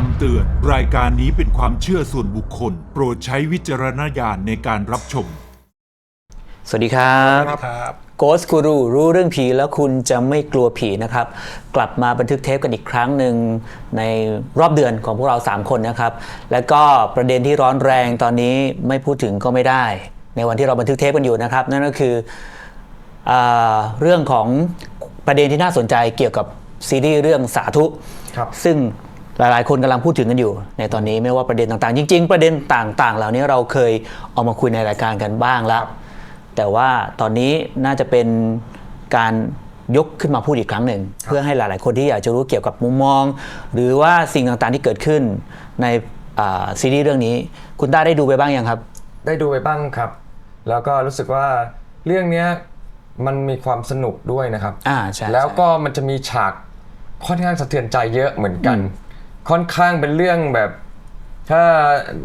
คำเตือน รายการนี้เป็นความเชื่อส่วนบุคคล โปรดใช้วิจารณญาณในการรับชม สวัสดีครับครับโกสกูรูรู้เรื่องผีแล้วคุณจะไม่กลัวผีนะครับ กลับมาบันทึกเทปกันอีกครั้งหนึ่งในรอบเดือนของพวกเรา 3 คนนะครับ แล้วก็ประเด็นที่ร้อนแรงตอนนี้ไม่พูดถึงก็ไม่ได้ ในวันที่เราบันทึกเทปกันอยู่นะครับ นั่นก็คืออาเรื่องของประเด็นที่น่าสนใจเกี่ยวกับซีรีส์เรื่องสาธุครับซึ่ง หลายๆ คนกำลังพูดถึงกันอยู่ ในตอนนี้ไม่ว่าประเด็นต่างๆ จริง ๆ ประเด็นต่างๆ เหล่านี้เราเคยเอามาคุยในรายการกันบ้างแล้ว แต่ว่าตอนนี้น่าจะเป็นการยกขึ้นมาพูดอีกครั้งหนึ่ง เพื่อให้หลาย ๆ คนที่อยากจะรู้เกี่ยวกับมุมมอง หรือว่าสิ่งต่างๆที่เกิดขึ้นในอ่าซีรีส์เรื่องนี้ คุณต้าได้ดูไปบ้างยังครับ ได้ดูไปบ้างครับ แล้วก็รู้สึกว่าเรื่องเนี้ยมันมีความสนุกด้วยนะครับอ่าใช่แล้วก็มันจะมีฉากค่อนข้างสะเทือนใจเยอะเหมือนกัน ค่อนข้างเป็นเรื่องแบบ ถ้า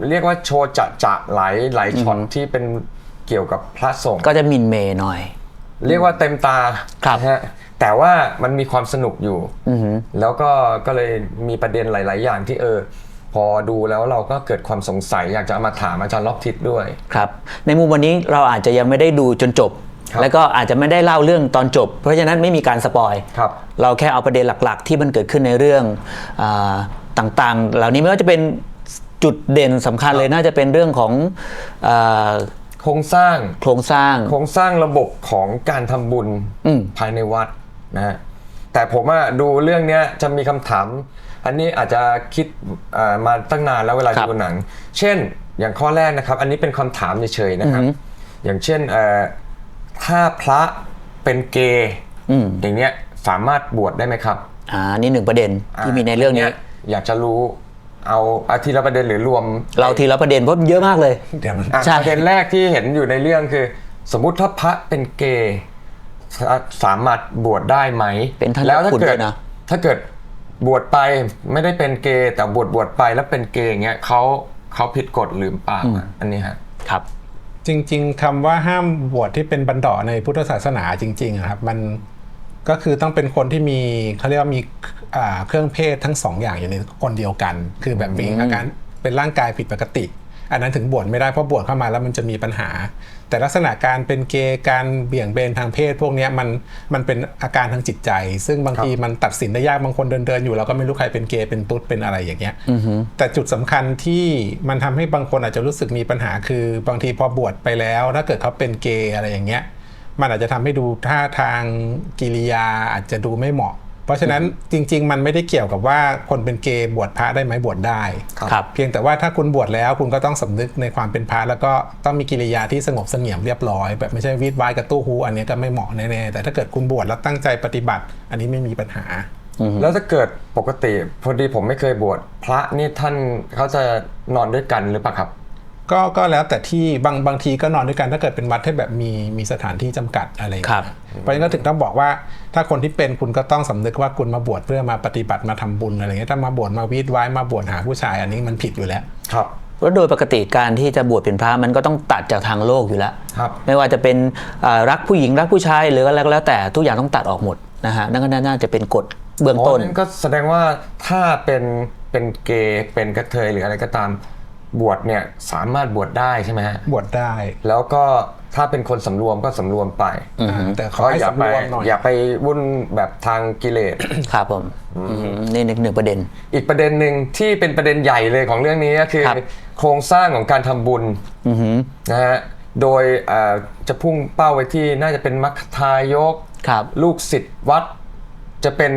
เรียกว่าโชว์จะจะหลายหลายช็อตที่เป็นเกี่ยวกับพระสงฆ์ก็จะหมินเมย์หน่อย เรียกว่าเต็มตาครับนะฮะแต่ว่ามันมีความสนุกอยู่อือหือแล้วก็ก็เลยมีประเด็นหลาย ๆ อย่างที่เออ พอดูแล้วเราก็เกิดความสงสัยอยากจะเอามาถามอาจารย์ล็อกทิศด้วยครับ ในมุมวันนี้เราอาจจะยังไม่ได้ดูจนจบครับแล้วก็อาจจะไม่ได้เล่าเรื่องตอนจบ เพราะฉะนั้นไม่มีการสปอยครับเราแค่เอาประเด็นหลัก ๆ ที่มันเกิดขึ้นในเรื่องอา ต่างๆ เหล่านี้ไม่ว่าจะเป็นจุดเด่นสำคัญเลยน่าจะเป็นเรื่องของอาโครงสร้างโครงสร้างโครงสร้างระบบของการทำบุญอืมภายในวัดนะฮะแต่ผมอะดูเรื่องเนี้ยจะมีคำถาม อันนี้อาจจะคิดอ่ามาตั้งนานแล้วเวลาครับดูหนัง เช่นอย่างข้อแรกนะครับ อันนี้เป็นคำถามเฉยๆนะครับอือหืออย่างเช่นเอ่อถ้าพระเป็นเกย์อืมอย่างเนี้ยสามารถบวชได้ไหมครับอ่านี่หนึ่งประเด็นที่มีในเรื่องนี้ย อยากจะรู้เอาอาทีละประเด็นหรือรวมเราทีละประเด็นเพราะมันเยอะมากเลยอะใช่ ประเด็นแรกที่เห็นอยู่ในเรื่องคือ สมมุติถ้าพระเป็นเกย์สาสามารถบวชได้ไหมเป็นท่านแล้วถ้าขุนเกิด้ดวยนะ ถ้าเกิดบวชไปไม่ได้เป็นเกย์แต่บวชบวชไปแล้วเป็นเกย์อย่างเงี้ยเขาเขาผิดกฎหรือเปล่าอะอันนี้ฮะ ครับ จริง ๆคำว่าห้ามบวชที่เป็นบรรดาในพุทธศาสนาจริงๆอะครับ มัน ก็คือต้องเป็นคนที่มีเขาเรียกว่ามีอ่าเครื่องเพศทั้งสองอย่างอยู่ในคนเดียวกัน คือแบบมีอาการเป็นร่างกายผิดปกติ อันนั้นถึงบวชไม่ได้เพราะบวชเข้ามาแล้วมันจะมีปัญหา แต่ลักษณะการเป็นเกย์การเบี่ยงเบนทางเพศ พวกเนี้ยมันมันเป็นอาการทางจิตใจ ซึ่งบางทีมันตัดสินได้ยากบางคนเดินเดินๆอยู่เราก็ไม่รู้ใครเป็นเกย์เป็นตุ๊ดเป็นอะไรอย่างเงี้ยแต่จุดสำคัญที่มันทำให้บางคนอาจจะรู้สึกมีปัญหาคือบางทีพอบวชไปแล้ว ถ้าเกิดเขาเป็นเกย์อะไรอย่างเงี้ย มันอาจจะทำให้ดูท่าทางกิริยาอาจจะดูไม่เหมาะ เพราะฉะนั้นจริง ๆ มันไม่ได้เกี่ยวกับว่าคนเป็นเกย์บวชพระได้ไหมบวชได้ครับเพียงแต่ว่าถ้าคุณบวชแล้วคุณก็ต้องสำนึกในความเป็นพระแล้วก็ต้องมีกิริยาที่สงบเสงี่ยมเรียบร้อยแบบไม่ใช่วีดวายกับตู้ฮูอันนี้ก็ไม่เหมาะแน่ๆแต่ถ้าเกิดคุณบวชแล้วตั้งใจปฏิบัติ อันนี้ไม่มีปัญหาแล้วถ้าเกิดปกติพอดีผมไม่เคยบวชพระนี่ท่านเขาจะนอนด้วยกันหรือเปล่าครับ ก็ก็แล้วแต่ที่บางบางทีก็นอนด้วยกันถ้าเกิดเป็นวัดที่แบบมีมีสถานที่จำกัดอะไรอย่างครัเงี้บยเพราะฉะนั้นก็ถึงต้องบอกว่า ถ้าคนที่เป็นคุณก็ต้องสำนึกว่าคุณมาบวชเพื่อมาปฏิบัติมาทำบุญอะไรเงี้ยถ้ามาบวชมาวีดไว้มาบวชหาผู้ชายอันนี้มันผิดอยู่แล้วครับเพราะโดยปกติการที่จะบวชเป็นพระมันก็ต้องตัดจากทางโลกอยู่แล้วครับไม่ว่าจะเป็นอ่ารักผู้หญิงรักผู้ชายหรืออะไรก็แล้วแต่ทุกอย่างต้องตัดออกหมดนะฮะนั่นก็น่าจะเป็นกฎเบื้องอ๋อต้นนั่นก็แสดงว่าถ้าเป็นเป็นเกย์เป็นกระเทยหรืออะไรก็ตาม บวชเนี่ยสามารถบวชได้ใช่ไหมฮะบวชได้ แล้วก็ถ้าเป็นคนสำรวมก็สำรวมไปแต่ขอก็ให้อย่าสำไปรวมหน่อยอย่าไปวุ่นแบบทางกิเลสครับผมอืมนี่หนึ่งประเด็น อีกประเด็นหนึ่งที่เป็นประเด็นใหญ่เลยของเรื่องนี้ก็คือครับโครงสร้างของการทำบุญอือหือนะฮะโดยเอ่อจะพุ่งเป้าไว้ที่น่าจะเป็นมัคคทายกครับลูกศิษย์วัดจะเป็น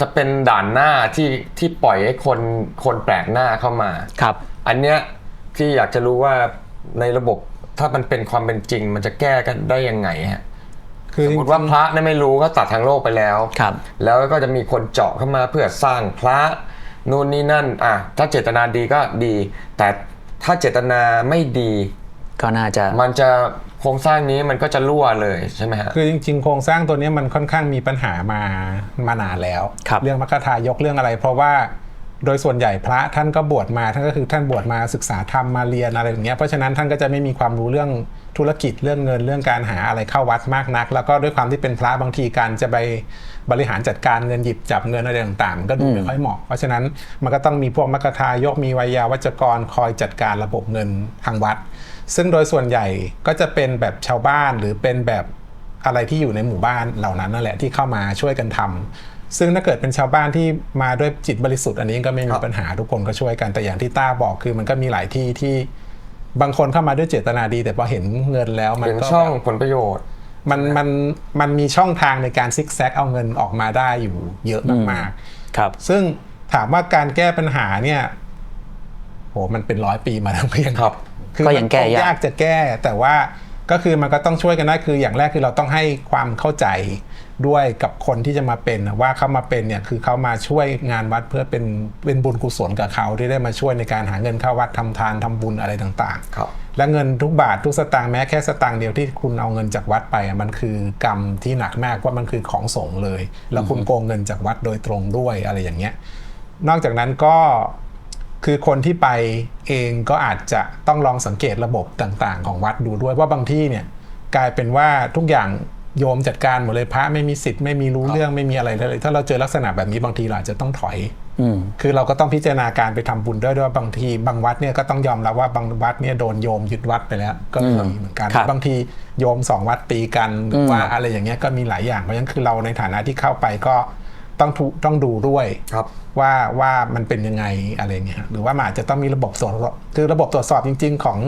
จะเป็นด่านหน้าที่ที่ปล่อยให้คนคนแปลกหน้าเข้ามาครับ อันเนี้ยที่อยากจะรู้ว่าในระบบถ้ามันเป็นความเป็นจริง มันจะแก้กันได้ยังไงฮะคือสมจมริงติว่าพระเนี่ยไม่รู้ก็ตัดทางโลกไปแล้วครับ แล้วก็จะมีคนเจาะเข้ามาเพื่อสร้างพระนู่นนี่นั่นอะถ้าเจตนาดีก็ดี แต่ถ้าเจตนาไม่ดี ก็น่าจะมันจะโครงสร้างนี้มันก็จะรั่วเลยใช่ไหมฮะคือจริงๆ โครงสร้างตัวเนี้ยมันค่อนข้างมีปัญหามา มานานแล้วครับเรื่องมรรคทายกเรื่องอะไร เพราะว่า โดยส่วนใหญ่พระท่านก็บวชมาท่านก็คือท่านบวชมาศึกษาธรรมมาเรียนอะไรอย่างเงี้ยเพราะฉะนั้นท่านก็จะไม่มีความรู้เรื่องธุรกิจเรื่องเงินเรื่องการหาอะไรเข้าวัดมากนัก แล้วก็ด้วยความที่เป็นพระบางทีการจะไปบริหารจัดการเงินหยิบจับเงินอะไรต่างๆ ก็ดูไม่ค่อยเหมาะ เพราะฉะนั้นมันก็ต้องมีพวกมัคคทายกมีวิยาวัจกรคอยจัดการระบบเงินทางวัด ซึ่งโดยส่วนใหญ่ก็จะเป็นแบบชาวบ้านหรือเป็นแบบอะไรที่อยู่ในหมู่บ้านเหล่านั้นนั่นแหละที่เข้ามาช่วยกันทำ ซึ่งถ้าเกิดเป็นชาวบ้านที่มาด้วยจิตบริสุทธิ์อันนี้ก็ไม่คมีรับปัญหาทุกคนก็ช่วยกันแต่อย่างที่ต้าบอกคือมันก็มีหลายที่ที่บางคนเข้ามาด้วยเจตนาดี แต่พอเห็นเงินแล้วมันเห็นก็ช่องแบบผลประโยชน์ มันมันมันมีช่องทางในการซิกแซกเอาเงินออกมาได้อยู่เยอะมากๆครับ ซึ่งถามว่าการแก้ปัญหาเนี่ยโหมันเป็นร้อยปีมาแล้วก็ยังครับคือก็ยังแก้มันยากยากจะแก้ แต่ว่าก็คือมันก็ต้องช่วยกันได้คืออย่างแรกคือเราต้องให้ความเข้าใจ ด้วยกับคนที่จะมาเป็นนะว่าเขามาเป็นเนี่ยคือเขามาช่วยงานวัดเพื่อเป็นเป็นบุญกุศลกับเขาที่ได้มาช่วยในการหาเงินเข้าวัดทำทานทำบุญอะไรต่างๆครับและเงินทุกบาททุกสตางค์แม้แค่สตางค์เดียวที่คุณเอาเงินจากวัดไปอะมันคือกรรมที่หนักมากว่ามันคือของสงฆ์เลย แล้วคุณโกงเงินจากวัดโดยตรงด้วยอะไรอย่างเงี้ยนอกจากนั้นก็คือคนที่ไปเองก็อาจจะต้องลองสังเกตระบบต่างๆ ของวัดดูด้วยว่าบางที่เนี่ยกลายเป็นว่าทุกอย่าง โยมจัดการหมดเลยพระไม่มีสิทธิ์ไม่มีรู้เรื่องไม่มีอะไรเลย ถ้าเราเจอลักษณะแบบนี้บางทีเราอาจจะต้องถอยอืมคือเราก็ต้องพิจารณาการไปทำบุญด้วยด้วยว่าบางทีบางวัดเนี่ยก็ต้องยอมรับว่าบางวัดเนี่ยโดนโยมยึดวัดไปแล้ว ก็มีเหมือนกันครับบางทีโยมสองวัดตีกันหรือว่าอะไรอย่างเงี้ยก็มีหลายอย่างเพราะฉะนั้นคือเราในฐานะที่เข้าไปก็ต้องทุต้องดูด้วยครับว่าว่ามันเป็นยังไงอะไรเงี้ยหรือว่ามันอาจจะต้องมีระบบตรวจสอบคือระบบตรวจสอบจริง ๆ ของ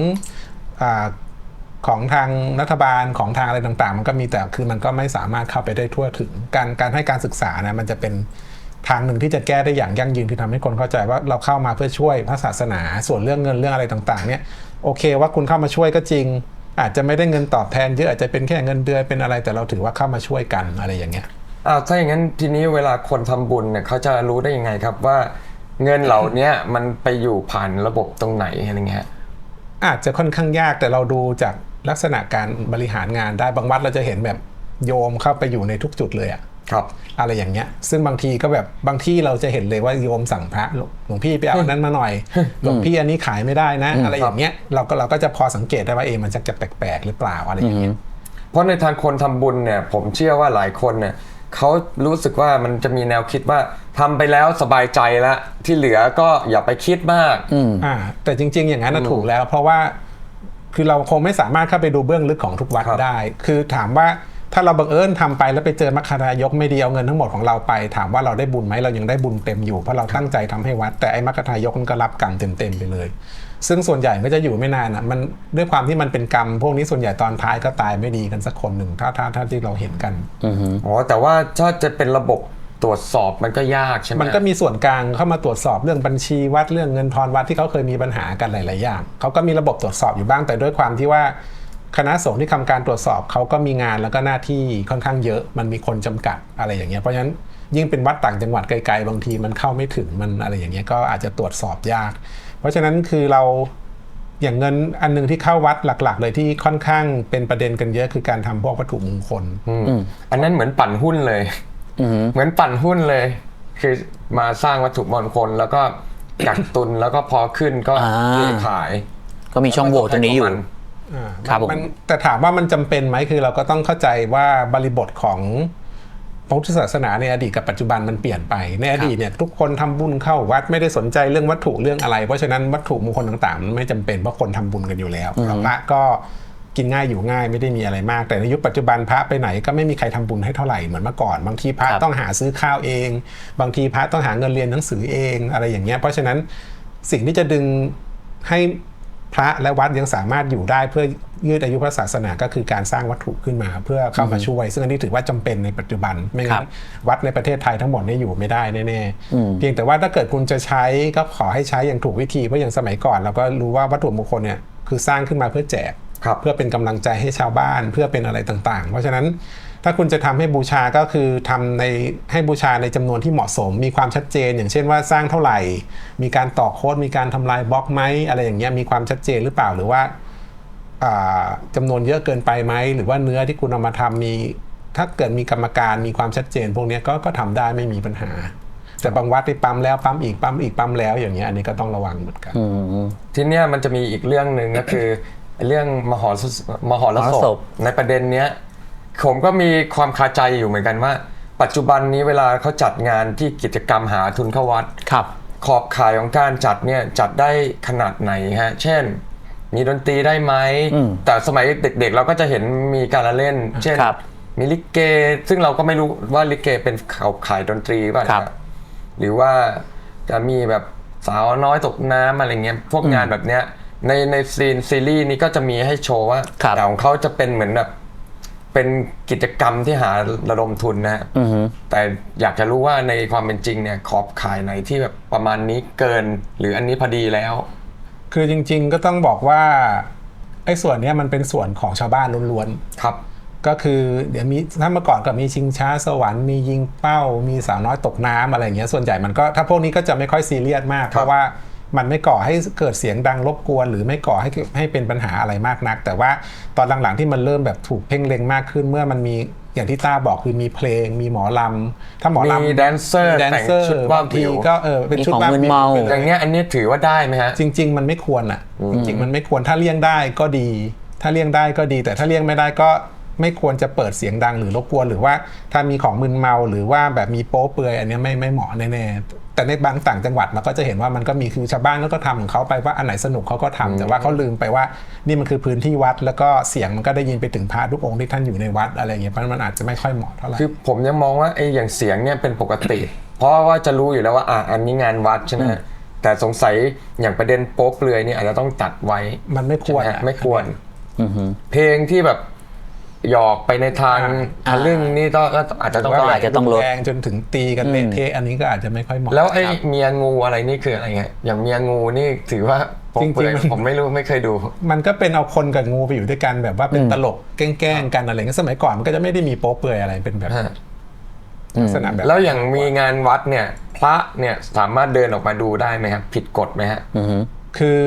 อา ของทางรัฐบาลของทางอะไรต่างๆ มันก็มีแต่คือมันก็ไม่สามารถเข้าไปได้ทั่วถึงการการให้การศึกษานะมันจะเป็นทางหนึ่งที่จะแก้ได้อย่างยั่งยืนคือทำให้คนเข้าใจว่าเราเข้ามาเพื่อช่วยพระศาสนา ส่วนเรื่องเงินเรื่องอะไรต่างๆ เนี่ยโอเคว่าคุณเข้ามาช่วยก็จริง อาจจะไม่ได้เงินตอบแทนเยอะอาจจะเป็นแค่เงินเดือนเป็นอะไรแต่เราถือว่าเข้ามาช่วยกันอะไรอย่างเงี้ยอ้าวถ้าอย่างนั้นทีนี้เวลาคนทำบุญเนี่ยเขาจะรู้ได้ยังไงครับว่าเงินเหล่าเนี้ยมันไปอยู่ผ่านระบบตรงไหนอะไรเงี้ยอาจจะค่อนข้างยากแต่เราดูจาก ลักษณะการบริหารงานได้บางวัดเราจะเห็นแบบโยมเข้าไปอยู่ในทุกจุดเลยอะครับอะไรอย่างเงี้ย ซึ่งบางทีก็แบบบางที่เราจะเห็นเลยว่าโยมสั่งพระหลวงพี่ไปเอาอันนั้นมาหน่อยหลวงพี่อันนี้ขายไม่ได้นะ อะไรอย่างเงี้ยเราก็เราก็จะพอสังเกตได้ว่าเอะมันจะจะแปลกๆหรือเปล่าอะไรอย่างเงี้ยเพราะในทางคนทำบุญเนี่ยผมเชื่อว่าหลายคนเนี่ยเขารู้สึกว่ามันจะมีแนวคิดว่าทำไปแล้วสบายใจแล้วที่เหลือก็อย่าไปคิดมากอ่าแต่จริง ๆ อย่างนั้นนะถูกแล้ว เพราะว่า คือเราคงไม่สามารถเข้าไปดูเบื้องลึกของทุกวัดครับได้ คือถามว่าถ้าเราบังเอิญทำไปแล้วไปเจอมัคคารายกไม่ดีเอาเงินทั้งหมดของเราไป ถามว่าเราได้บุญไหมเรายังได้บุญเต็มอยู่เพราะเราตั้งใจทำให้วัด แต่ไอ้มัคคารายกมันก็รับกรรมเต็มๆไปเลย ซึ่งส่วนใหญ่ก็จะอยู่ไม่นานอะมันด้วยความที่มันเป็นกรรม พวกนี้ส่วนใหญ่ตอนท้ายก็ตายไม่ดีกันสักคนหนึ่งถ้าถ้าถ้าที่เราเห็นกันอ๋อแต่ว่าถ้าจะเป็นระบบ ตรวจสอบมันก็ยากใช่ไหมมันก็มีส่วนกลางเข้ามาตรวจสอบเรื่องบัญชีวัดเรื่องเงินทอนวัดที่เขาเคยมีปัญหากันหลาย ๆ อย่างเขาก็มีระบบตรวจสอบอยู่บ้างแต่ด้วยความที่ว่าคณะสงฆ์ที่ทำการตรวจสอบเขาก็มีงานแล้วก็หน้าที่ค่อนข้างเยอะ มันมีคนจำกัดอะไรอย่างเงี้ยเพราะฉะนั้นยิ่งเป็นวัดต่างจังหวัดไกล ๆ บางทีมันเข้าไม่ถึงมันอะไรอย่างเงี้ยก็อาจจะตรวจสอบยาก เพราะฉะนั้นคือเราอย่างเงินอันหนึงที่เข้าวัดหลัก ๆ เลยที่ค่อนข้างเป็นประเด็นกันเยอะคือการทำพวกวัตถุมงคลอืมอันนั้นเหมือนปั่นหุ้นเลยอืม เหมือนปั่นหุ้นเลย คือมาสร้างวัตถุมงคลแล้วก็กักตุนแล้วก็พอขึ้นก็อ่าเทขาย ก็มีช่องโหว่ตรงนี้อยู่อ่าครับผมมันแต่ถามว่ามันจำเป็นไหมคือเราก็ต้องเข้าใจว่าบริบทของพระพุทธศาสนาในอดีตกับปัจจุบันมันเปลี่ยนไป ในอดีตเนี่ยทุกคนทำบุญเข้าวัดไม่ได้สนใจเรื่องวัตถุเรื่องอะไร เพราะฉะนั้นวัตถุมงคลต่างๆ มันไม่จำเป็นเพราะคนทำบุญกันอยู่แล้วพระก็ กินง่ายอยู่ง่ายไม่ได้มีอะไรมาก แต่ในยุคปัจจุบันพระไปไหนก็ไม่มีใครทำบุญให้เท่าไหร่เหมือนเมื่อก่อน บางทีพระครับต้องหาซื้อข้าวเอง บางทีพระต้องหาเงินเรียนหนังสือเองอะไรอย่างเงี้ยเพราะฉะนั้นสิ่งที่จะดึงให้พระและวัดยังสามารถอยู่ได้เพื่อยืดอายุพระศาสนาก็คือการสร้างวัตถุขึ้นมา เพื่อเข้ามาช่วย ซึ่งอันนี้ถือว่าจำเป็นในปัจจุบันไม่ครังั้บนวัดในประเทศไทยทั้งหมดเนี่ยอยู่ไม่ได้แน่ๆเพียงแต่ว่าถ้าเกิดคุณจะใช้ก็ขอให้ใช้อย่างถูกวิธีเพราะอย่างสมัยก่อนเราก็รู้ว่าวัตถุมงคลเนี่ยคือสร้างขึ้นมาเพื่อแจก ครับเพื่อเป็นกำลังใจให้ชาวบ้านเพื่อเป็นอะไรต่างๆ เพราะฉะนั้นถ้าคุณจะทำให้บูชาก็คือทำในให้บูชาในจำนวนที่เหมาะสม มีความชัดเจน อย่างเช่นว่าสร้างเท่าไหร่ มีการต่อโค้ดมีการทำลายบล็อกไหมอะไรอย่างเงี้ยมีความชัดเจนหรือเปล่าหรือว่าอ่าจำานวนเยอะเกินไปไหมหรือว่าเนื้อที่คุณเอามาทำมี ถ้าเกิดมีกรรมการมีความชัดเจน พวกเนี้ยก็ก็ทำได้ไม่มีปัญหา แต่บางวัดที่ปั๊มแล้วปั๊มอีกปั๊มอีกปั๊มแล้วอย่างเงี้ยอันนี้ก็ต้องระวังเหมือนกันอืมทีเนี้ยมันจะมีอีกเรื่องหนึ่งก็คือ เรื่องมหรสมหรมหรสสพพ ในประเด็นเนี้ยผมก็มีความคาใจอยู่เหมือนกันว่า ปัจจุบันนี้เวลาเขาจัดงานที่กิจกรรมหาทุนเข้าวัด ครับ ขอบข่ายของการจัดเนี่ยจัดได้ขนาดไหนฮะ เช่น มีดนตรีได้ไหม อืมแต่สมัยเด็กๆ เราก็จะเห็นมีการละเล่น เช่น ครับมีลิเก ซึ่งเราก็ไม่รู้ว่าลิเกเป็นขอบข่ายดนตรีป่ะครับนะหรือว่าจะมีแบบสาวน้อยตกน้ำอะไรเงี้ย พวกงานแบบเนี้ย ในในซีนซีรีส์นี้ก็จะมีให้โชว์ว่าครับ แต่ของเขาจะเป็นเหมือนแบบเป็นกิจกรรมที่หาระดมทุนนะฮะอือฮึแต่อยากจะรู้ว่าในความเป็นจริงเนี่ยขอบข่ายไหนที่แบบประมาณนี้เกิน หรืออันนี้พอดีแล้ว คือจริง ๆ ก็ต้องบอกว่าไอ้ส่วนเนี้ยมันเป็นส่วนของชาวบ้านล้วนๆครับก็คือเดี๋ยวมีถ้าเมื่อก่อนก็มีชิงช้าสวรรค์มียิงเป้ามีสาวน้อยตกน้ำอะไรอย่างเงี้ยส่วนใหญ่มันก็ถ้าพวกนี้ก็จะไม่ค่อยซีเรียสมาก เพราะว่า มันไม่ก่อให้เกิดเสียงดังรบกวน หรือไม่ก่อให้ให้เป็นปัญหาอะไรมากนัก แต่ว่าตอนหลังๆที่มันเริ่มแบบถูกเพ่งเล็งมากขึ้นเมื่อมันมีอย่างที่ต้าบอกคือมีเพลงมีหมอลำถ้าหมอลำมีแดนเซอร์มีแดนเซอร์แต่งชุดว่าบางทีวิวก็เออเป็นมีชุดของว่ามึนวิวเมาเป็นอย่างเงี้ยอันนี้ถือว่าได้ไหมฮะจริง ๆ มันไม่ควรอะจริง ๆ มันไม่ควรถ้าเลี่ยงได้ก็ดี ถ้าเลี่ยงได้ก็ดี แต่ถ้าเลี่ยงไม่ได้ก็ ไม่ควรจะเปิดเสียงดังหรือรบกวนหรือว่าถ้ามีของมึนเมาหรือว่าแบบมีโป๊เปลือยอันเนี้ยไม่ไม่เหมาะแน่ๆแต่ในบางต่างจังหวัดเราก็จะเห็นว่ามันก็มีคือชาวบ้านก็ทำของเขาไปว่าอันไหนสนุกเขาก็ทำแต่ว่าเขาลืมไปว่านี่มันคือพื้นที่วัด แล้วก็เสียงมันก็ได้ยินไปถึงพระทุกองค์ที่ท่านอยู่ในวัดอะไรอย่างเงี้ยเพราะมันอาจจะไม่ค่อยเหมาะเท่าไหร่คือผมยังมองว่าไอ้อย่างเสียงเนี่ยเป็นปกติ เพราะว่าจะรู้อยู่แล้วว่าอะอันนี้งานวัดใช่ไหมฮะแต่สงสัยอย่างประเด็นโป๊เปลือยเนี่ยอาจจะต้องตัดไว้ มันไม่ควรใช่ไหมอะฮะไม่ควรอือฮึเพลงที่แบบ หยอกไปในทางอ่าทะลึ่งนี่ก็ก็อาจจะต้องก็ตัดอาจจะต้องลด แรงจนถึงตีกันเละเทะอันนี้ก็อาจจะไม่ค่อยเหมาะ แล้วไอ้ครับเมียงูอะไรนี่คืออะไรเงี้ยอย่างเมียงูนี่ถือว่าโป๊เปลือยจริงๆมัน ผมไม่รู้ไม่เคยดู มันก็เป็นเอาคนกับงูไปอยู่ด้วยกันแบบว่าเป็นตลกแกล้งๆกันอะไรเงี้ยสมัยก่อนมันก็จะไม่ได้มีโป๊เปลือยอะไรเป็นแบบฮะ ลักษณะแบบแล้วอย่างมีงานวัดเนี่ย พระเนี่ยสามารถเดินออกมาดูได้ไหมครับผิดกฎไหมฮะ อือฮึคือ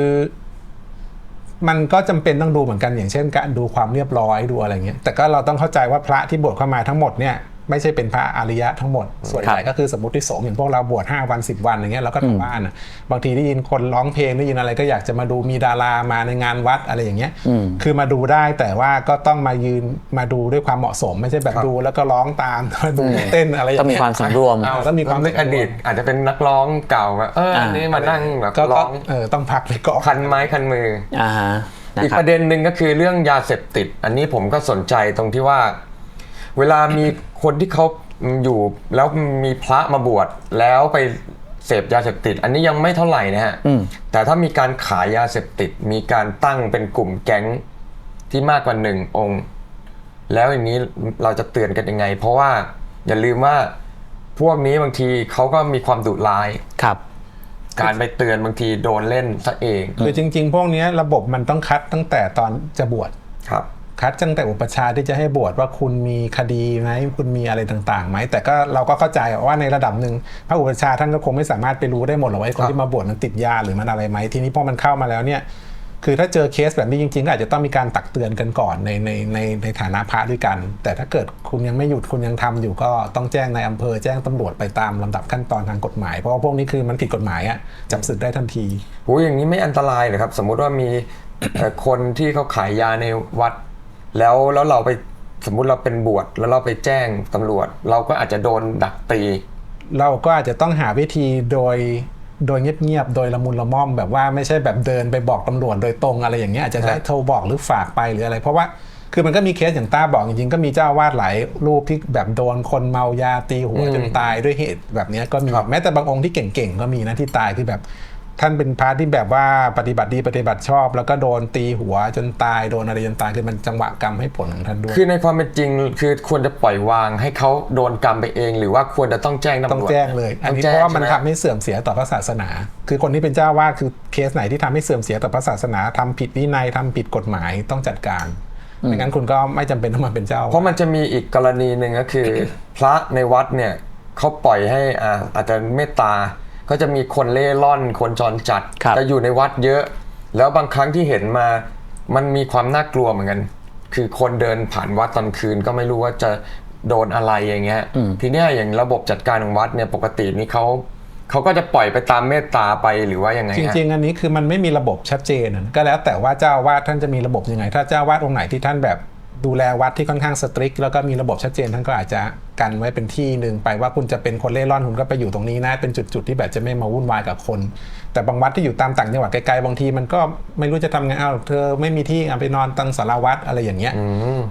มันก็จำเป็นต้องดูเหมือนกันอย่างเช่น การดูความเรียบร้อยดูอะไรเงี้ยแต่ก็เราต้องเข้าใจว่าพระที่บวชเข้ามาทั้งหมดเนี่ย ไม่ใช่เป็นพระอริยะทั้งหมด ส่วนใหญ่ก็คือสมมติสงฆ์อย่างพวกเราบวช5วัน 10 วันอย่างเงี้ยเราก็ทำบ้านอะบางทีได้ยินคนร้องเพลงได้ยินอะไรก็อยากจะมาดูมีดารามาในงานวัดอะไรอย่างเงี้ยคือมาดูได้แต่ว่าก็ต้องมายืนมาดูด้วยความเหมาะสม ไม่ใช่แบบครับดูแล้วก็ร้องตามดูเต้นอะไรอย่าต้องงมีเงี้ยความสำรวมเอาแล้วมีความนึกอดีตอาจจะเป็นนักร้องเก่าแบบเอออันนี้มานั่งแบบก็ร้ก็องเออต้องพักไปก่อนคันไม้คันมืออ่าฮะนะอีกครัปบระเด็นหนึ่งก็คือเรื่องยาเสพติด อันนี้ผมก็สนใจตรงที่ว่า เวลามี คนที่เขาอยู่แล้วมีพระมาบวชแล้วไปเสพยาเสพติด อันนี้ยังไม่เท่าไหร่นะฮะอืมแต่ถ้ามีการขายยาเสพติด มีการตั้งเป็นกลุ่มแก๊งที่มากกว่าหนึ่งองค์ แล้วอย่างนี้เราจะเตือนกันยังไง เพราะว่าอย่าลืมว่าพวกนี้บางทีเขาก็มีความดุร้ายครับการไปเตือนบางทีโดนเล่นซะเอง คือจริง ๆ พวกเนี้ยระบบมันต้องคัดตั้งแต่ตอนจะบวชครับ คัดตั้งแต่อุปชาที่จะให้บวชว่าคุณมีคดีไหมคุณมีอะไรต่างๆไหมแต่ก็เราก็เข้าใจว่าในระดับหนึ่งพระอุปชาท่านก็คงไม่สามารถไปรู้ได้หมดหรอกว่าไอ้คนที่มาบวชมันติดยาหรือมันอะไรไหมทีนี้พอมันเข้ามาแล้วเนี่ยคือถ้าเจอเคสแบบนี้จริงๆก็อาจจะต้องมีการตักเตือนกันก่อนในในในในฐานะพระด้วยกัน แต่ถ้าเกิดคุณยังไม่หยุดคุณยังทำอยู่ก็ต้องแจ้งในอำเภอแจ้งตำรวจไปตามลำดับขั้นตอนทางกฎหมาย เพราะว่าพวกนี้คือมันผิดกฎหมายอะจับศึกได้ทันทีโหอย่างนี้ไม่อันตรายเหรอครับ สมมุติว่ามีคนที่เขาขายยาในวัด แล้วแล้วเราไปสมมุติเราเป็นบวชแล้วเราไปแจ้งตำรวจ เราก็อาจจะโดนดักตี เราก็อาจจะต้องหาวิธีโดยโดยเงียบๆ โดยละมุนละม่อมแบบว่าไม่ใช่แบบเดินไปบอกตำรวจโดยตรงอะไรอย่างเงี้ยอาจจะได้ครับโทรบอกหรือฝากไปหรืออะไร เพราะว่าคือมันก็มีเคสอย่างต้าบอกจริงๆก็มีเจ้าอาวาดหลายรูปที่แบบโดนคนเมายาตีหัวจนตายด้วยเหตุแบบเนี้ยก็มีแม้แต่บางองค์ที่เก่งๆก็มีนะที่ตายคือแบบ ท่านเป็นพระที่แบบว่าปฏิบัติดีปฏิบัติชอบ แล้วก็โดนตีหัวจนตายโดนอะไรจนตายคือมันจังหวะกรรมให้ผลของท่านด้วย คือในความเป็นจริงคือควรจะปล่อยวางให้เขาโดนกรรมไปเอง หรือว่าควรจะต้องแจ้งตำรวจต้องแจ้งเลย อันนี้ต้งเพแจ้งราะว่ามันใช่ไหทำให้เสื่อมเสียต่อพระศาสนา คือคนที่เป็นเจ้าวาดคือเคสไหนที่ทำให้เสื่อมเสียต่อพระศาสนาทำผิดวินัยทำผิดกฎหมายต้องจัดการไม่งั้นคุณก็ไม่จำเป็นต้องมาเป็นเจ้า เพราะมันจะมีอีกกรณีหนึ่งก็คือ พระในวัดเนี่ยเขาปล่อยให้อ่าอาจจะเมตตา ก็จะมีคนเล่ร่อนคนจรจัดครับจะอยู่ในวัดเยอะ แล้วบางครั้งที่เห็นมา มันมีความน่ากลัวเหมือนกัน คือคนเดินผ่านวัดตอนคืนก็ไม่รู้ว่าจะโดนอะไรอย่างเงี้ยทีเนี้ยอย่างระบบจัดการของวัดเนี่ยปกตินี่เขาเขาก็จะปล่อยไปตามเมตตาไปหรือว่ายังไงจฮะ ริง ๆ อันนี้คือมันไม่มีระบบชัดเจนอะก็แล้วแต่ว่าเจ้าอาวาดท่านจะมีระบบยังไง ถ้าเจ้าอาวาดองค์ไหนที่ท่านแบบ ดูแลวัดที่ค่อนข้างสตริกแล้วก็มีระบบชัดเจนท่านก็อาจจะกันไว้เป็นที่หนึ่งไปว่าคุณจะเป็นคนเล่ร่อนคุณก็ไปอยู่ตรงนี้นะเป็นจุดๆที่แบบจะไม่มาวุ่นวายกับคน แต่บางวัดที่อยู่ตามต่างจังหวัดไกลๆบางทีมันก็ไม่รู้จะทำไงอ้าวเธอไม่มีที่อะไปนอนตังสารวัตรอะไรอย่างเงี้ย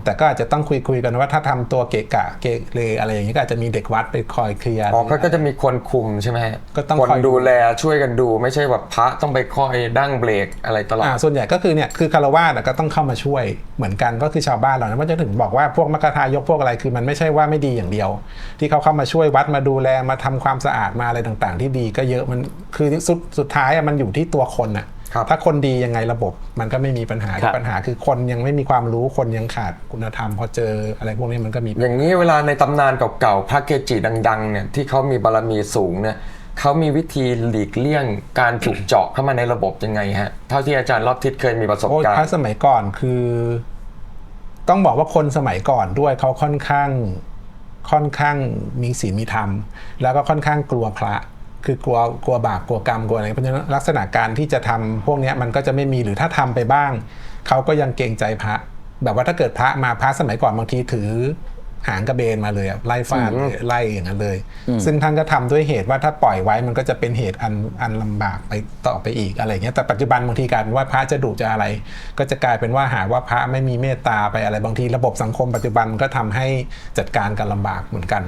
แต่ก็อาจจะต้องคุยๆกันว่าถ้าทำตัวเกะกะเกเรอะไรอย่างเงี้ยก็อาจจะมีเด็กวัดไปคอยเคลียร์อ๋อก็ก็จะมีคนคุมใช่ไหมฮะก็ต้องคนคอยดูดูแลช่วยกันดู ไม่ใช่แบบพระต้องไปคอยดั้งเบรกอะไรตลอดอ่าส่วนใหญ่ก็คือเนี่ยคือคารวาสอะก็ต้องเข้ามาช่วยเหมือนกันก็คือชาวบ้านเรานะว่าจะถึงบอกว่าพวกมกทายกพวกอะไรคือมันไม่ใช่ว่าไม่ดีอย่างเดียว ที่เขาเข้ามาช่วยวัดมาดูแลมาทำความสะอาดมาอะไรต่างๆ ที่ดีก็เยอะมันคือสุดสุดท้ายอะมันอยู่ที่ตัวคนอะครับถ้าคนดียังไงระบบมันก็ไม่มีปัญหาครับปัญหาคือคนยังไม่มีความรู้คนยังขาดคุณธรรม พอเจออะไรพวกนี้มันก็มี อย่างนี้เวลาในตำนานเก่าๆพระเกจิดังๆเนี่ยที่เขามีบารมีสูงเนี่ยเขามีวิธีหลีกเลี่ยงการถูกเจาะเข้ามาในระบบยังไงฮะเท่าที่อาจารย์รอบทิศเคยมีประสบโอ้ยการพระณ์สมัยก่อนคือ ต้องบอกว่าคนสมัยก่อนด้วยเขาค่อนข้างค่อนข้างมีศีลมีธรรม แล้วก็ค่อนข้างกลัวพระ คือกลัวกลัวบาปกลัวกรรมกลัวอะไรเพราะฉะนั้นลักษณะการที่จะทำพวกเนี้ยมันก็จะไม่มีหรือถ้าทำไปบ้างเขาก็ยังเกรงใจพระ แบบว่าถ้าเกิดพระมาพระสมัยก่อนบางทีถือหางกระเบนมาเลยอะไล่ฟาดเลยไล่อย่างนั้นเลย ซึ่งท่านก็ทำด้วยเหตุว่าถ้าปล่อยไว้มันก็จะเป็นเหตุอันอันลำบากไปต่อไปอีกอะไรเงี้ยแต่ปัจจุบันบางทีกลายเป็นว่าพระจะดุจะอะไร ก็จะกลายเป็นว่าหาว่าพระไม่มีเมตตาไปอะไรบางทีระบบสังคมปัจจุบันก็ทำให้จัดการกันลำบากเหมือนกัน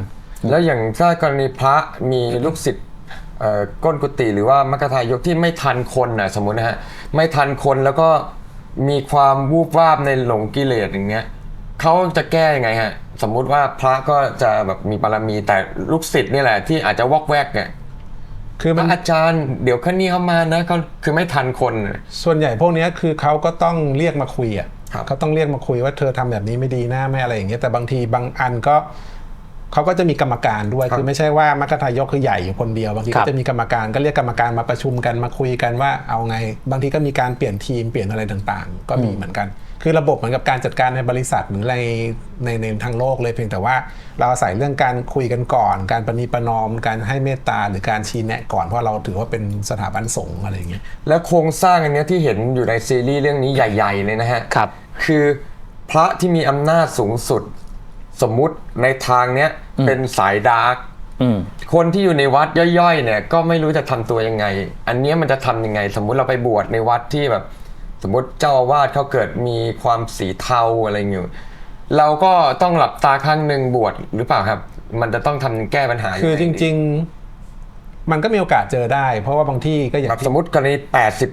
แล้วอย่างถ้ากรณีพระมีลูกศิษย์เอ่อ ก้นกุฏิหรือว่ามกทายกที่ไม่ทันคนนะสมมุตินะฮะไม่ทันคนแล้วก็มีความวูบวาบในหลงกิเลสอย่างเงี้ยเขาจะแก้ยังไงฮะสมมุติว่าพระก็จะแบบมีบารมีแต่ลูกศิษย์นี่แหละที่อาจจะวอกแวกเนี่ยคือพมันระอาจารย์เดี๋ยวคันนี้เข้ามานะเขาคือไม่ทันคนน่ะส่วนใหญ่พวกเนี้ยคือเขาก็ต้องเรียกมาคุยอะครับเขาต้องเรียกมาคุยว่าเธอทำแบบนี้ไม่ดีนะไม่อะไรอย่างเงี้ยแต่บางทีบางอันก็ เขาก็จะมีกรรมการด้วย คือไม่ใช่ว่ามรรคทายกคือใหญ่อยู่คนเดียว บางทีครัก็บจะมีกรรมการก็เรียกกรรมการมาประชุมกันมาคุยกันว่าเอาไง บางทีก็มีการเปลี่ยนทีมเปลี่ยนอะไรต่างๆ ก็มีเหมือนกัน คือระบบเหมือนกับการจัดการในบริษัทหรือในในในทางโลกเลยเพียงแต่ว่าเราอาศัยเรื่องการคุยกันก่อน การประนีประนอม การให้เมตตาหรือการชี้แนะก่อนเพราะเราถือว่าเป็นสถาบันสงฆ์อะไรอย่างเงี้ยแล้วโครงสร้างอันเนี้ยที่เห็นอยู่ในซีรีส์เรื่องนี้ใหญ่ ๆ เลยนะฮะครับคือพระที่มีอำนาจสูงสุด สมมุติในทางเนี้ยเป็นสายดาร์กอืมคนที่อยู่ในวัดย่อยๆ เนี่ย ก็ไม่รู้จะทำตัวยังไง อันเนี้ยมันจะทำยังไง สมมุติเราไปบวชในวัดที่แบบ สมมุติเจ้าอาวาสเขาเกิดมีความสีเทาอะไรอย่างเงี้ยเราก็ต้องหลับตาข้างหนึ่งบวชหรือเปล่าครับ มันจะต้องทำแก้ปัญหายังไงคือจริง ๆ มันก็มีโอกาสเจอได้ เพราะว่าบางที่ก็อย่างแบบที่สมมติกรณี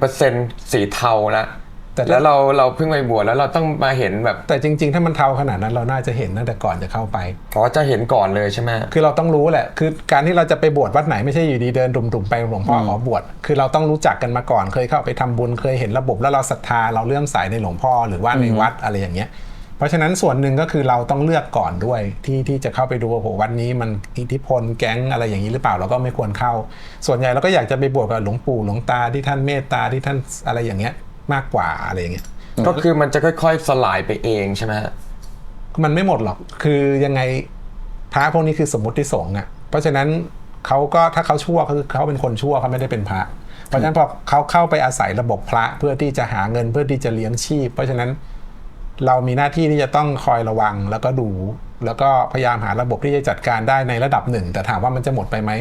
80%สีเทาแล้ว แต่แล้วเราเราเพิ่งไปบวชแล้วเราต้องมาเห็นแบบแต่จริง ๆ ถ้ามันเทาขนาดนั้นเราน่าจะเห็นตั้งแต่ก่อนจะเข้าไป อ๋อจะเห็นก่อนเลยใช่ไหมคือเราต้องรู้แหละ คือการที่เราจะไปบวชวัดไหนไม่ใช่อยู่ดีเดินดุ่มๆไปหลวงพ่อขอบวชคือเราต้องรู้จักกันมาก่อนเคยเข้าไปทำบุญเคยเห็นระบบแล้วเราศรัทธาเราเลื่อมใสในหลวงพ่อหรือว่าในวัดอะไรอย่างเงี้ยเพราะฉะนั้นส่วนหนึ่งก็คือเราต้องเลือกก่อนด้วยที่ที่จะเข้าไปดูว่าโหวันนี้มันอิทธิพลแก๊งอะไรอย่างนี้หรือเปล่าเราก็ไม่ควรเข้า ส่วนใหญ่เราก็อยากจะไปบวชกับหลวงปู่หลวงตาที่ท่านเมตตาที่ท่านอะไรอย่างเงี้ย มากกว่าอะไรอย่างเงี้ยก็คือมันจะค่อยๆสลายไปเองใช่ไหมฮะมันไม่หมดหรอกคือยังไงพระพวกนี้คือสมมติสงฆ์อะเพราะฉะนั้นเขาก็ถ้าเขาชั่วก็คือเขาเป็นคนชั่วเขาไม่ได้เป็นพระ เพราะฉะนั้นพอเขาเข้าไปอาศัยระบบพระเพื่อที่จะหาเงินเพื่อที่จะเลี้ยงชีพ เพราะฉะนั้นเรามีหน้าที่ที่จะต้องคอยระวังแล้วก็ดู แล้วก็พยายามหาระบบที่จะจัดการได้ในระดับหนึ่ง แต่ถามว่ามันจะหมดไปไหม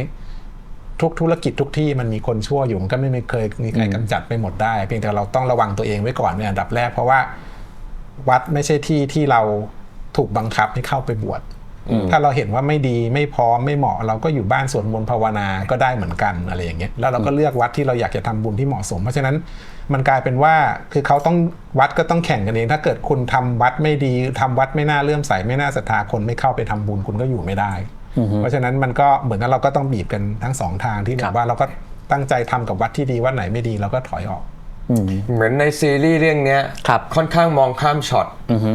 ทุกธุรกิจทุกที่มันมีคนชั่วอยู่มันก็ไม่มีเคยมีใครกำจัดไปหมดได้ เพียงแต่เราต้องระวังตัวเองไว้ก่อนเป็นอันดับแรกเพราะว่าวัดไม่ใช่ที่ที่เราถูกบังคับให้เข้าไปบวชถ้าเราเห็นว่าไม่ดีไม่พร้อมไม่เหมาะ เราก็อยู่บ้านสวดมนต์ภาวนาก็ได้เหมือนกันอะไรอย่างเงี้ยแล้วเราก็เลือกวัดที่เราอยากจะทำบุญที่เหมาะสม เพราะฉะนั้นมันกลายเป็นว่าคือเขาต้องวัดก็ต้องแข่งกันเอง ถ้าเกิดคุณทำวัดไม่ดีทำวัดไม่น่าเลื่อมใสไม่น่าศรัทธาคนไม่เข้าไปทำบุญคุณก็อยู่ไม่ได้ เพราะฉะนั้นมันก็เหมือนกับเราก็ต้องบีบกันทั้งสองทางที่แบครับบว่าเราก็ตั้งใจทำกับวัดที่ดีวัดไหนไม่ดีเราก็ถอยออกอืมเหมือนในซีรีส์เรื่องเนี้ยครับค่อนข้างมองข้ามช็อตอือฮึ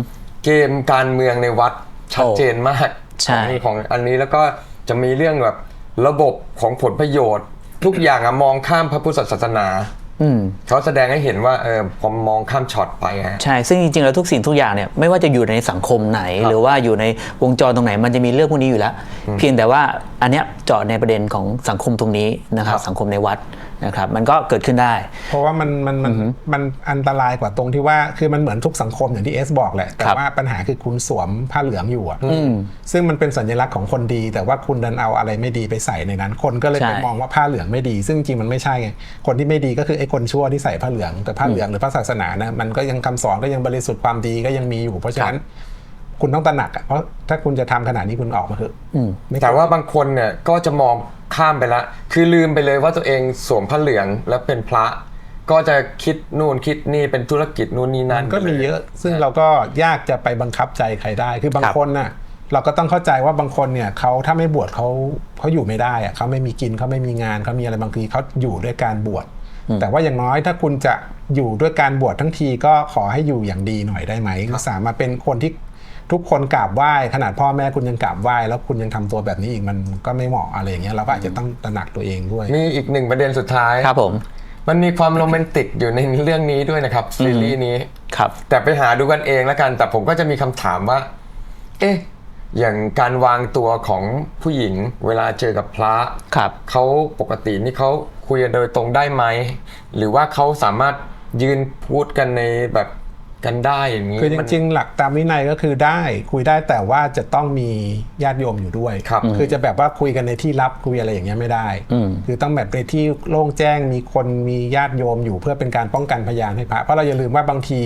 เกมการเมืองในวัดชัดเจนมากใช่ของของอันนี้แล้วก็จะมีเรื่องแบบระบบของผลประโยชน์ ทุกอย่างอะมองข้ามพระพุทธศาสนาอืม เขาแสดงให้เห็นว่าเออผมมองข้ามช็อตไปฮะใช่ ซึ่งจริงๆแล้วทุกสิ่งทุกอย่างเนี่ยไม่ว่าจะอยู่ในสังคมไหน หรือว่าอยู่ในวงจรตรงไหน มันจะมีเรื่องพวกนี้อยู่แล้ว เพียงแต่ว่าอันเนี้ยเจาะในประเด็นของสังคมตรงนี้นะครับครับสังคมในวัดนะครับมันก็เกิดขึ้นได้ เพราะว่ามันมันมันมันอันตรายกว่าตรงที่ว่าคือมันเหมือนทุกสังคมอย่างที่เอสบอกแหละ แต่ครับว่าปัญหาคือคุณสวมผ้าเหลืองอยู่อะซึ่งมันเป็นสัญลักษณ์ของคนดี แต่ว่าคุณดันเอาอะไรไม่ดีไปใส่ในนั้น คนก็เลยใช่ไปมองว่าผ้าเหลืองไม่ดี ซึ่งจริงมันไม่ใช่ไงคนที่ไม่ดีก็คือไอ้คนชั่วที่ใส่ผ้าเหลือง แต่ผ้าเหลืองหรือพระศาสนานะมันก็ยังคำสอนก็ยังบริสุทธิ์ความดีก็ยังมีอยู่ เพราะฉะนั้นคุณต้องตระหนักอะเพราะถ้าคุณจะทำขนาดนี้คุณออกมาเถอะไม่แต่ว่าบางคนเนี่ยก็จะมองข้ามไปละ คือลืมไปเลยว่าตัวเองสวมผ้าเหลืองแล้วเป็นพระ ก็จะคิดนู่นคิดนี่เป็นธุรกิจนู่นนี่นั่นก็มีเยอะ ซึ่งเราก็ยากจะไปบังคับใจใครได้ คือบางครับคนน่ะเราก็ต้องเข้าใจว่าบางคนเนี่ยเขาถ้าไม่บวชเขาเขาอยู่ไม่ได้อะเขาไม่มีกินเขาไม่มีงานเขามีอะไรบางทีเขาอยู่ด้วยการบวช แต่ว่าอย่างน้อยถ้าคุณจะอยู่ด้วยการบวชทั้งทีก็ขอให้อยู่อย่างดีหน่อยได้ไหมสามารถเป็นคนที่ทุกคนกราบไหว้ขนาดพ่อแม่คุณยังกราบไหว้แล้วคุณยังทำตัวแบบนี้อีกมันก็ไม่เหมาะอะไรอย่างเงี้ยเราก็อาจจะต้องตระหนักตัวเองด้วยมีอีกหนึ่งประเด็นสุดท้ายครับผมมันมีความโรแมนติกอยู่ในเรื่องนี้ด้วยนะครับซีรีส์นี้ครับ แต่ไปหาดูกันเองแล้วกัน แต่ผมก็จะมีคำถามว่า เอ๊ะ อย่างการวางตัวของผู้หญิงเวลาเจอกับพระครับเขาปกตินี่เขาคุยกันโดยตรงได้ไหม หรือว่าเขาสามารถยืนพูดกันในแบบกันได้อย่างนี้คือจมันริง ๆ หลักตามวินัยก็คือได้คุยได้แต่ว่าจะต้องมีญาติโยมอยู่ด้วยครับคือจะแบบว่าคุยกันในที่ลับคุยอะไรอย่างเงี้ยไม่ได้ คือต้องแบบในที่โล่งแจ้งมีคนมีญาติโยมอยู่เพื่อเป็นการป้องกันพยานให้พระเพราะเราอย่าลืมว่าบางที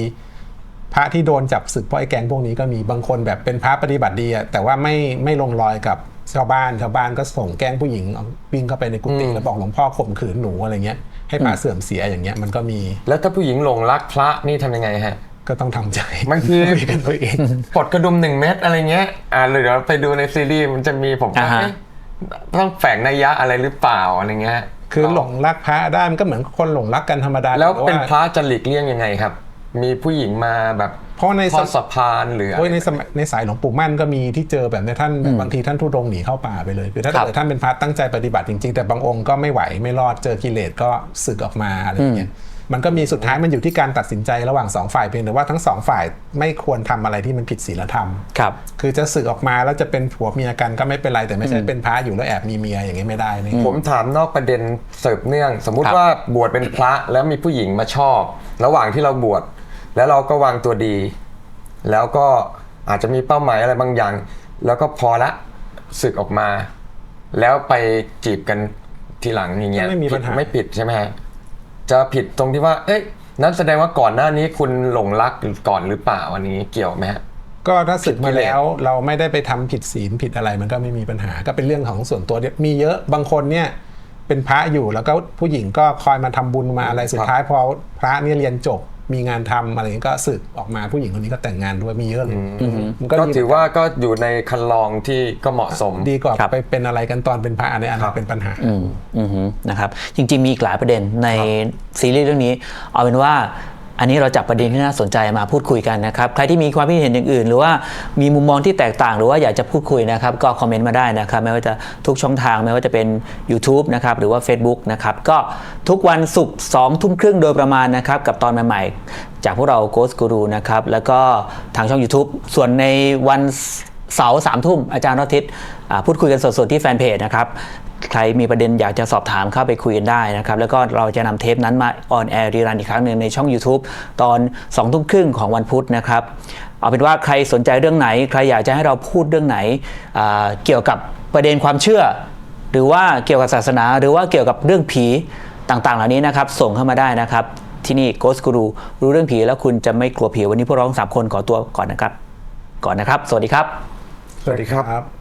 พระที่โดนจับศึกเพราะไอ้แก๊งพวกนี้ก็มีบางคนแบบเป็นพระปฏิบัติดีอะแต่ว่าไม่ไม่ลงรอยกับชาวบ้านชาวบ้านก็ส่งแก๊งผู้หญิงเอาวิ่งเข้าไปในกุฏิแล้วบอกหลวงพ่อข่มขืนหนูอะไรเงี้ยให้พระเสื่อมเสียอย่างเงี้ยมันก็มี แล้วถ้าผู้หญิงหลงรักพระนี่ทำยังไงฮะก็ต้องทำใจบางทีคุยกันตัวเองปลดกระดุมหนึ่งเม็ดอะไรเงี้ยอ่าหรือเดี๋ยวไปดูในซีรีส์มันจะมีผมว่าอ่าฮะเอ๊ะต้องแฝงนัยยะอะไรหรือเปล่าอะไรเงี้ยคือหลงรักพระได้มันก็เหมือนคนหลงรักกันธรรมดาแล้วเป็นต่าพระจะหลีกเลี่ยงยังไงครับ มีผู้หญิงมาแบบเพราะในทสอดมสะพานหรือโอ้ยในสมัยในสายหลวงปู่มั่นก็มีที่เจอแบบในท่านบางทีท่านทุดงค์หนีเข้าป่าไปเลยคือถ้าครับเกิดท่านเป็นพระตั้งใจปฏิบัติจริงๆ แต่บางองค์ก็ไม่ไหวไม่รอดเจอกิเลสก็สึกออกมาอะไรอย่างเงี้ยมันก็มีสุดท้ายมันอยู่ที่การตัดสินใจระหว่างสองฝ่ายเพียงแต่ว่าทั้งสองฝ่ายไม่ควรทำอะไรที่มันผิดศีลธรรมครับคือจะสึกออกมาแล้วจะเป็นผัวเมียกันก็ไม่เป็นไรแต่ไม่ใช่เป็นพระอยู่แล้วแอบมีเมียอย่างเงี้ยไม่ได้นะผมถามนอกประเด็นเสิร์ฟเนื่อง สมมุคติรับว่าบวชเป็นพระแล้วมีผู้หญิงมาชอบ ระหว่างที่เราบวช แล้วเราก็วางตัวดี แล้วก็อาจจะมีเป้าหมายอะไรบางอย่าง แล้วก็พอละสึกออกมา แล้วไปจีบกันทีหลังอย่างเงี้ยไม่มีปัญหาผิดไม่ผิดใช่ไหมฮะจะผิดตรงที่ว่า เอ้ยนั่นแสดงว่าก่อนหน้านี้คุณหลงรักก่อนหรือเปล่าอันนี้เกี่ยวไหมฮะ ก็ถ้าสึกมาผิดกิเลสแล้วเราไม่ได้ไปทำผิดศีลผิดอะไรมันก็ไม่มีปัญหา ก็เป็นเรื่องของส่วนตัวมีเยอะบางคนเนี่ยเป็นพระอยู่แล้วก็ผู้หญิงก็คอยมาทำบุญมาอะไรสุดท้ายพอพระเนี่ยเรียนจบ มีงานทำอะไรอย่างนี้ก็สึกออกมาผู้หญิงคนนี้ก็แต่งงานด้วยมีเยอะเลยมันก็มีถือว่าก็อยู่ในคันลองที่ก็เหมาะสมดีกว่าครับไปเป็นอะไรกันตอนเป็นพระอันนี้อันครันั้นบเป็นปัญหาอืมอือฮึนะครับจริงๆมีอีกหลายประเด็นในซีรีส์เรื่องนี้ เอาเป็นว่า อันนี้เราจับประเด็นที่น่าสนใจมาพูดคุยกันนะครับ ใครที่มีความคิดเห็นอย่างอื่น หรือว่ามีมุมมองที่แตกต่าง หรือว่าอยากจะพูดคุยนะครับ ก็คอมเมนต์มาได้นะครับ ไม่ว่าจะทุกช่องทาง ไม่ว่าจะเป็น YouTube นะครับ หรือว่า Facebook นะครับ ก็ทุกวันศุกร์สองทุ่มครึ่งโดยประมาณนะครับ กับตอนใหม่ๆ จากพวกเรา Ghost Guru นะครับ แล้วก็ทางช่อง YouTube ส่วนในวันเสาร์สามทุ่มอาจารย์รทิศพูดคุยกันสดๆที่แฟนเพจนะครับ ใครมีประเด็นอยากจะสอบถามเข้าไปคุยกันได้นะครับ แล้วก็เราจะนำเทปนั้นมาออนแอร์รีรันอีกครั้งหนึ่งในช่อง YouTube ตอน2องทุ่มครึ่งของวันพุธนะครับเอาเป็นว่าใครสนใจเรื่องไหน ใครอยากจะให้เราพูดเรื่องไหน เกี่ยวกับประเด็นความเชื่อ หรือว่าเกี่ยวกับศาสนา หรือว่าเกี่ยวกับเรื่องผีต่างๆ เหล่านี้นะครับ ส่งเข้ามาได้นะครับ ที่นี่ Ghost Guru รู้เรื่องผีแล้วคุณจะไม่กลัวผีวันนี้พวกเราทั้งสามคนขอตัวก่อนนะครับ ก่อนนะครับ สวัสดีครับ สวัสดีครับ